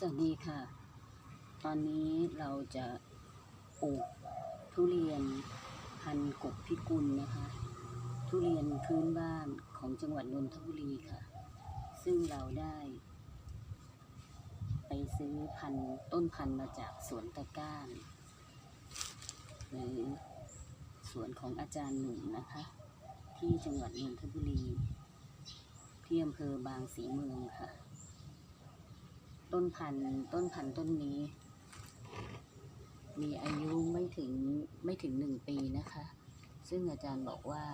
สวัสดีค่ะ ตอนนี้เราจะปลูกทุเรียนพันธุ์กบพิกุลนะคะ ทุเรียนพื้นบ้านของจังหวัดนนทบุรีค่ะ ซึ่งเราได้ ไปซื้อพันต้นพันมาจากสวนตะกร้านหรือสวนของอาจารย์หนุ่มนะคะ ที่จังหวัดนนทบุรีที่อำเภอบางสีเมืองค่ะ ต้นพันธุ์ต้นพันธุ์ต้นนี้ มีอายุไม่ถึงไม่ถึงหนึ่งปีนะคะ ซึ่งอาจารย์บอกว่า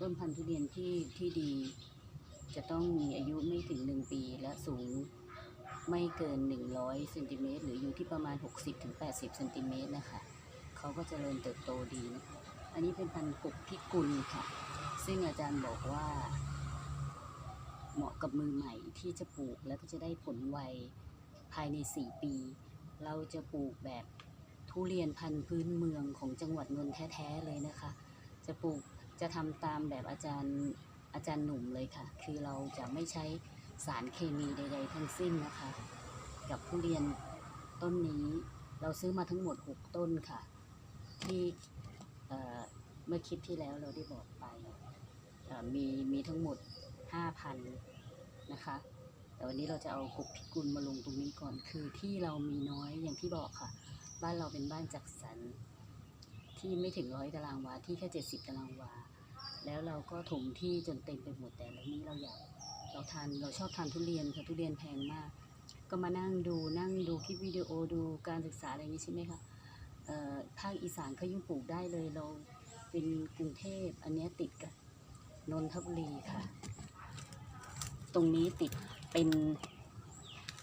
ต้นพันธุ์ทุเรียนที่ที่ดี จะต้องมีอายุไม่ถึงหนึ่งปีและสูงไม่เกิน 100เซนติเมตรหรืออยู่ที่ประมาณ 60-80เซนติเมตรนะคะเขาก็จเจริญเติบโตดีนะคะอันนี้เป็นพันธุ์กบพิกุลค่ะ ซึ่งอาจารย์บอกว่า เหมาะกับมือใหม่ที่จะปลูกแล้วก็จะได้ผลไวภายใน 4 ปี เราจะปลูกแบบทุเรียนพันธุ์พื้นเมืองของจังหวัดนนท์แท้ๆเลยนะคะ จะปลูกจะทำตามแบบอาจารย์อาจารย์หนุ่มเลยค่ะ คือเราจะไม่ใช้สารเคมีใด ๆ ทั้งสิ้นนะคะ กับทุเรียนต้นนี้เราซื้อมาทั้งหมด 6 ต้นค่ะ ที่เมื่อคลิปที่แล้วเราได้บอกไปมีมีทั้งหมด 5,000นะคะ แต่วันนี้เราจะเอากบพิกุลมาลงตรงนี้ก่อน คือที่เรามีน้อยอย่างที่บอกค่ะ บ้านเราเป็นบ้านจัดสรรที่ไม่ถึงร้อยตารางวา ที่แค่ 70 ตารางวา แล้วเราก็ถมที่จนเต็มไปหมด แต่แล้วนี้เราอยาก เราทานเราชอบทานทุเรียนค่ะทุเรียนแพงมาก ก็มานั่งดูนั่งดูคลิปวิดีโอดูการศึกษาอะไรอย่างนี้ใช่ไหมคะเอ่อภาคอีสานเขายังปลูกได้เลยเราเป็นกรุงเทพ อันนี้ติดกับนนทบุรีค่ะ ตรงนี้ติดเป็น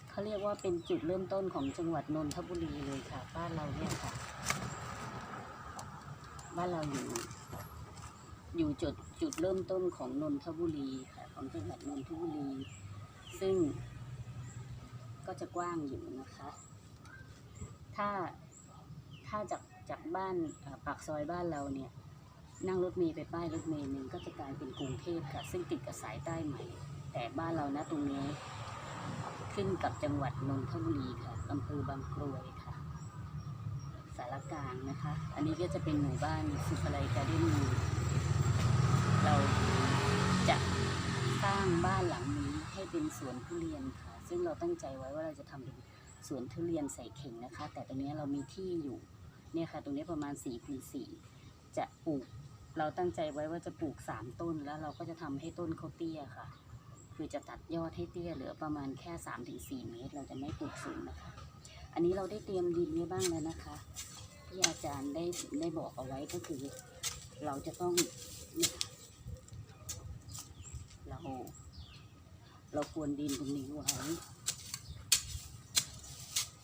เขาเรียกว่าเป็นจุดเริ่มต้นของจังหวัดนนทบุรีเลยค่ะ บ้านเราเนี่ยค่ะ บ้านเราอยู่ อยู่จุดจุดเริ่มต้นของนนทบุรีค่ะ ของจังหวัดนนทบุรี ซึ่ง ก็จะกว้างอยู่นะคะ ถ้าถ้าจากจากบ้านปากซอยบ้านเราเนี่ย นั่งรถเมล์ไปป้ายรถเมล์หนึ่งก็จะกลายเป็นกรุงเทพค่ะ ซึ่งติดกับสายใต้ใหม่ แต่บ้านเรานะตรงนี้ ขึ้นกับจังหวัดนนทบุรีค่ะอำเภอบางกรวยค่ะ สารกลางนะคะ อันนี้ก็จะเป็นหมู่บ้านสุภไลการ์เด้นเราจะสร้างบ้านหลังนี้ให้เป็นสวนทุเรียนค่ะ ซึ่งเราตั้งใจไว้ว่าเราจะทำเป็นสวนทุเรียนใส่เข่งนะคะ แต่ตรงนี้เรามีที่อยู่เนี่ยค่ะ ตรงนี้ประมาณ4คูณ4จะปลูก เราตั้งใจไว้ว่าจะปลูก 3 ต้นแล้วเราก็จะทำให้ต้นเขาเตี้ยค่ะ คือจะตัดยอดให้เตี้ยเหลือประมาณแค่3-4เมตร เราจะไม่ปลูกสูงนะคะ อันนี้เราได้เตรียมดินไว้บ้างแล้วนะคะ ที่อาจารย์ได้ได้บอกเอาไว้ก็คือ เราจะต้องเราเราควรดินตรงนี้ไว้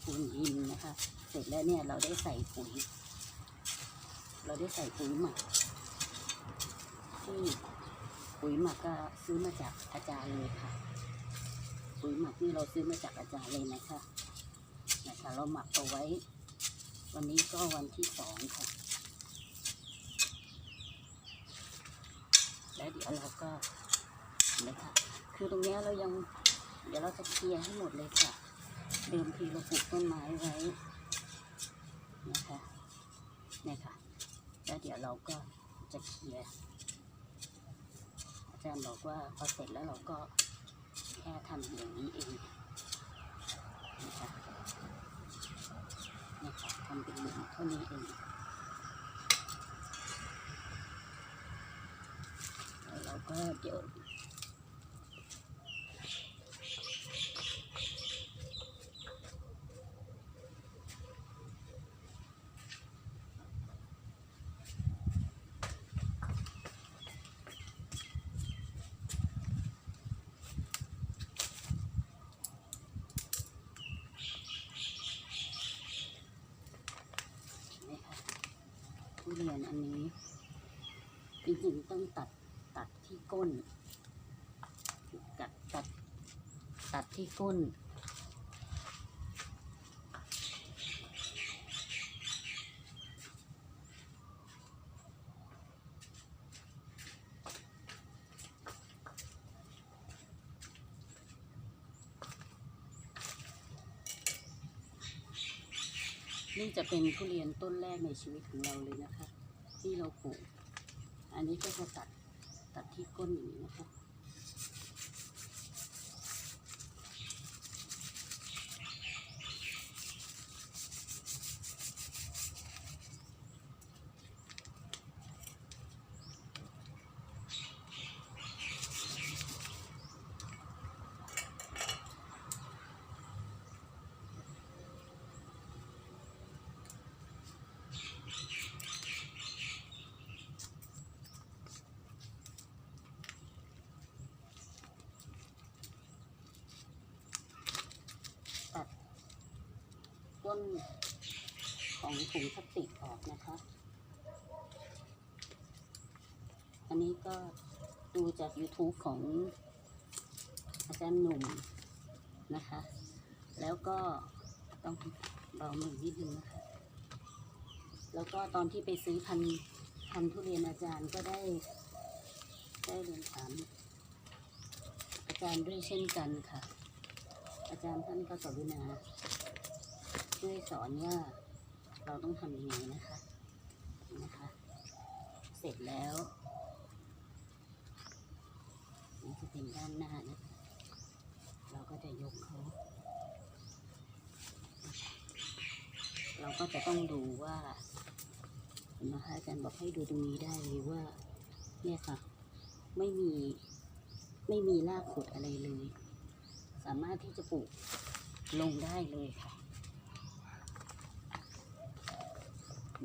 ควรดินนะคะ เสร็จแล้วเนี่ยเราได้ใส่ปุ๋ย เราได้ใส่ปุ๋ยหมักที่ ปุ๋ยหมักก็ซื้อมาจากอาจารย์เลยค่ะ ปุ๋ยหมักนี่เราซื้อมาจากอาจารย์เลยนะคะนะคะเราหมักเอาไว้ วันนี้ก็วันที่สองค่ะ แล้วเดี๋ยวเราก็เลยค่ะ คือตรงนี้เรายัง เดี๋ยวเราจะเคลียร์ให้หมดเลยค่ะ เดิมทีเราปลูกต้นไม้ไว้นะคะเนี่ยค่ะ แล้วเดี๋ยวเราก็จะเคลียร์ จารย์บอกว่าพอเสร็จแล้วเราก็แค่ทำอย่างนี้เองนะคะนะคะทำเป็นหลุมเท่านี้เองแล้วเราก็เดี๋ยว เรียนอันนี้ จริงๆต้องตัดตัดที่ก้น ตัดตัดตัดที่ก้น นี่จะเป็นทุเรียนต้นแรกในชีวิตของเราเลยนะคะ ที่เราปลูก อันนี้ก็จะตัดตัดที่ก้นอย่างนี้นะคะ นของถุงพลาสติกออกนะคะ อันนี้ก็ดูจาก YouTube ของอาจารย์หนุ่มนะคะ แล้วก็ต้องเบามือนิดนึงนะคะ แล้วก็ตอนที่ไปซื้อพันพันทุเรียนอาจารย์ก็ได้ ได้เรียนถามอาจารย์ด้วยเช่นกันค่ะ อาจารย์ท่านก็กรุณา สอนว่าเราต้องทำยังไงนะคะนะคะ เสร็จแล้วนี่จะเป็นด้านหน้านะคะ เราก็จะยกเขา เราก็จะต้องดูว่านไหมคะอาจารย์บอกให้ดูตรงนี้ได้เลยว่า เนี่ยค่ะ ไม่มีไม่มีรากขุดอะไรเลย สามารถที่จะปลูกลงได้เลยค่ะ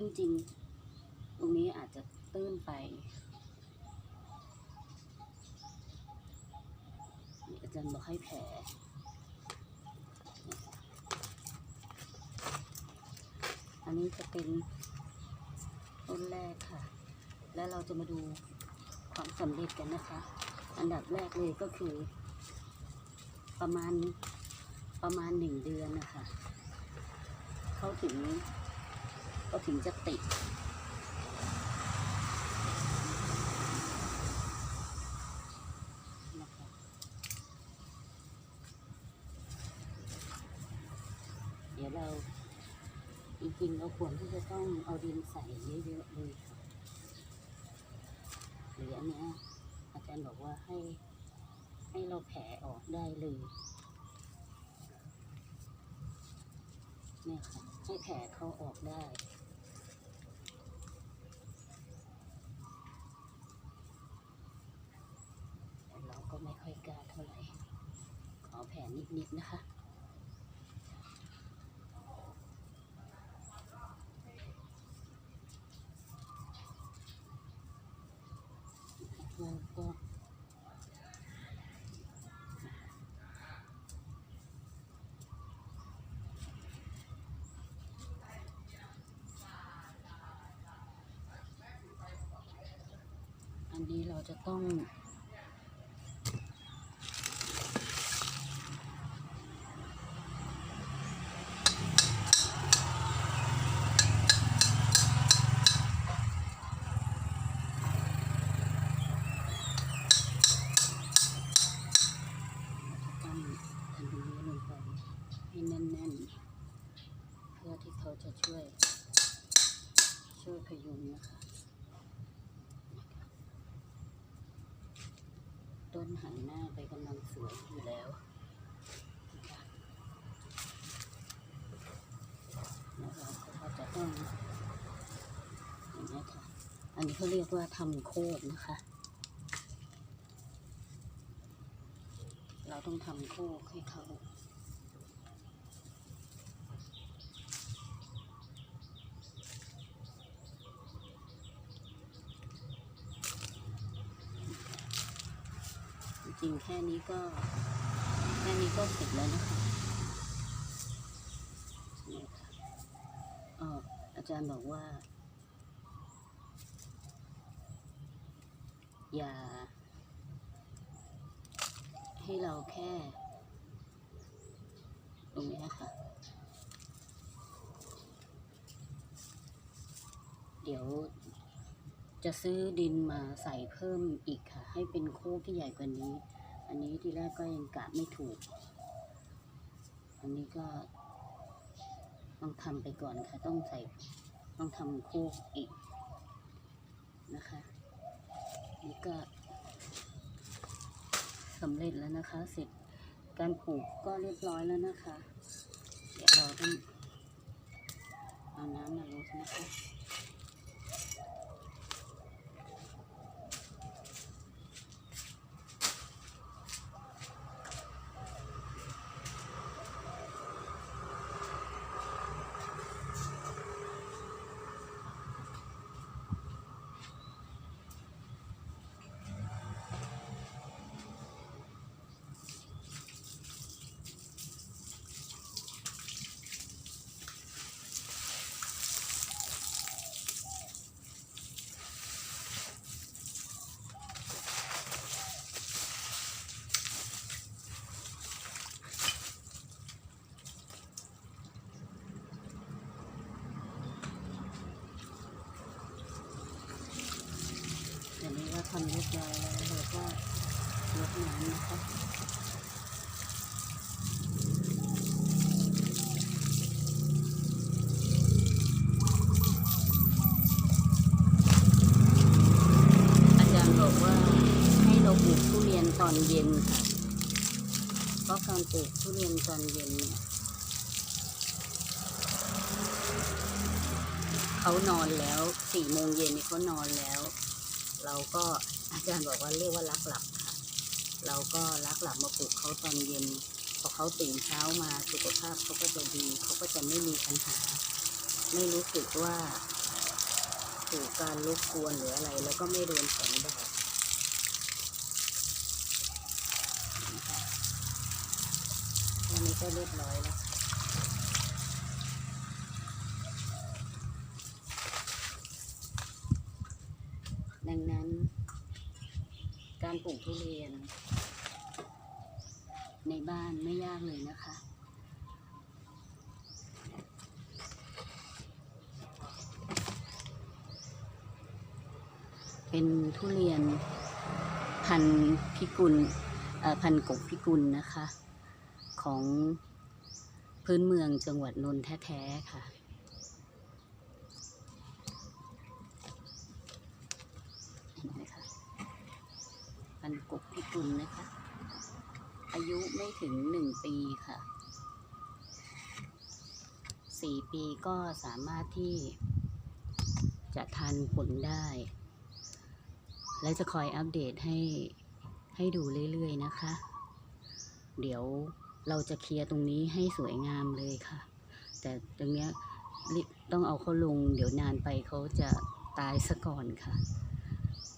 ซึ่งจริง ตรงนี้อาจจะตื้นไปนี่อาจารย์บอกให้แผลอันนี้จะเป็นต้นแรกค่ะ แล้วเราจะมาดูความสำเร็จกันนะคะ อันดับแรกเลยก็คือ ประมาณประมาณหนึ่งเดือนนะคะ เขาถึง ก็ถึงจะติด เดี๋ยวเราจริงๆเราควรที่จะต้องเอาดินใส่เยอะๆเลยหรืออันนี้อาจารย์บอกว่าให้ให้เราแผลออกได้เลยเนี่ยค่ะให้แผลเขาออกได้ แต่เราก็ไม่ ค่อยกล้าเท่าไหร่ ขอแผลนิดๆนะคะแล้วก็อันนี้เราจะต้องทำตรงนี้ลงไปให้แน่นๆ เขาจะช่วย ช่วยพยุงนะคะต้นหันหน้าไปกำลังสวยอยู่แล้วนะคะแล้วเราก็จะต้องอย่างนี้ค่ะ อันนี้เขาเรียกว่าทำโคกนะคะ เราต้องทำโคกให้เขา ริงๆ แค่นี้ก็ แค่นี้ก็เสร็จแล้วนะคะนี่ค่ะเอออาจารย์บอกว่า อย่า ให้เราแค่ ตรงนี้ค่ะ เดี๋ยวจะซื้อดินมาใส่เพิ่มอีกค่ะ ให้เป็นโคกที่ใหญ่กว่านี้ อันนี้ที่แรกก็ยังกะไม่ถูก อันนี้ก็ต้องทำไปก่อนค่ะ ต้องใส่ต้องทำโคกอีกนะคะ นี่ก็สำเร็จแล้วนะคะ เสร็จการปลูกก็เรียบร้อยแล้วนะคะ เดี๋ยวเราต้องเอาน้ำมาลดนะคะ นเรียบร้อยแล้วเราก็ลดน้ำนะคะอาจารย์บอกว่าให้เราปลูกทุเรียนตอนเย็นค่ะ เพราะการปลูกทุเรียนตอนเย็นเนี่ยเขานอนแล้วสี่โมงเย็นนี่เขานอนแล้ว เราก็อาจารย์บอกว่าเรียกว่ารักหลับค่ะ เราก็รักหลับมาปลูกเขาตอนเย็น พอเขาตื่นเช้ามาสุขภาพเขาก็จะดี เขาก็จะไม่มีปัญหา ไม่รู้สึกว่าถูกการรบกวนหรืออะไร แล้วก็ไม่โดนแสงแดดนะคะอันนี้ก็เรียบร้อยแล้วค่ะดังนั้น การ ปลูกทุเรียน ในบ้านไม่ยากเลยนะคะ เป็นทุเรียนพันพิกุลพันกบพิกุลนะคะ ของพื้นเมืองจังหวัดนนท์แท้ ๆ ค่ะ เห็นไหมคะ พันกบพิกุลนะคะ อายุไม่ถึงหนึ่งปีค่ะสี่ปีก็สามารถที่จะทานผลได้ และจะคอยอัปเดตให้ให้ดูเรื่อยๆนะคะ เดี๋ยวเราจะเคลียร์ตรงนี้ให้สวยงามเลยค่ะ แต่ตรงเนี้ยต้องเอาเขาลง เดี๋ยวนานไปเขาจะตายซะก่อนค่ะ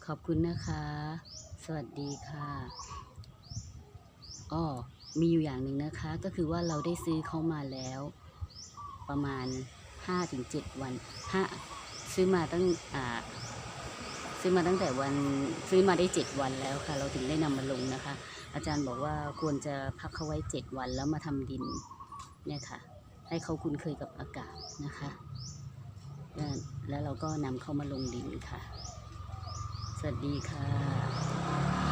ขอบคุณนะคะ สวัสดีค่ะอ้อมีอยู่อย่างหนึ่งนะคะ ก็คือว่าเราได้ซื้อเขามาแล้ว ประมาณ5-7วันห้าซื้อมาตั้งอ่าซื้อมาตั้งแต่วันซื้อมาได้เจ็ดวันแล้วค่ะ เราถึงได้นำมาลงนะคะ อาจารย์บอกว่าควรจะพักเขาไว้เจ็ดวันแล้วมาทำดินเนี่ยค่ะ ให้เขาคุ้นเคยกับอากาศนะคะ แล้วแล้วเราก็นำเขามาลงดินค่ะ สวัสดีค่ะ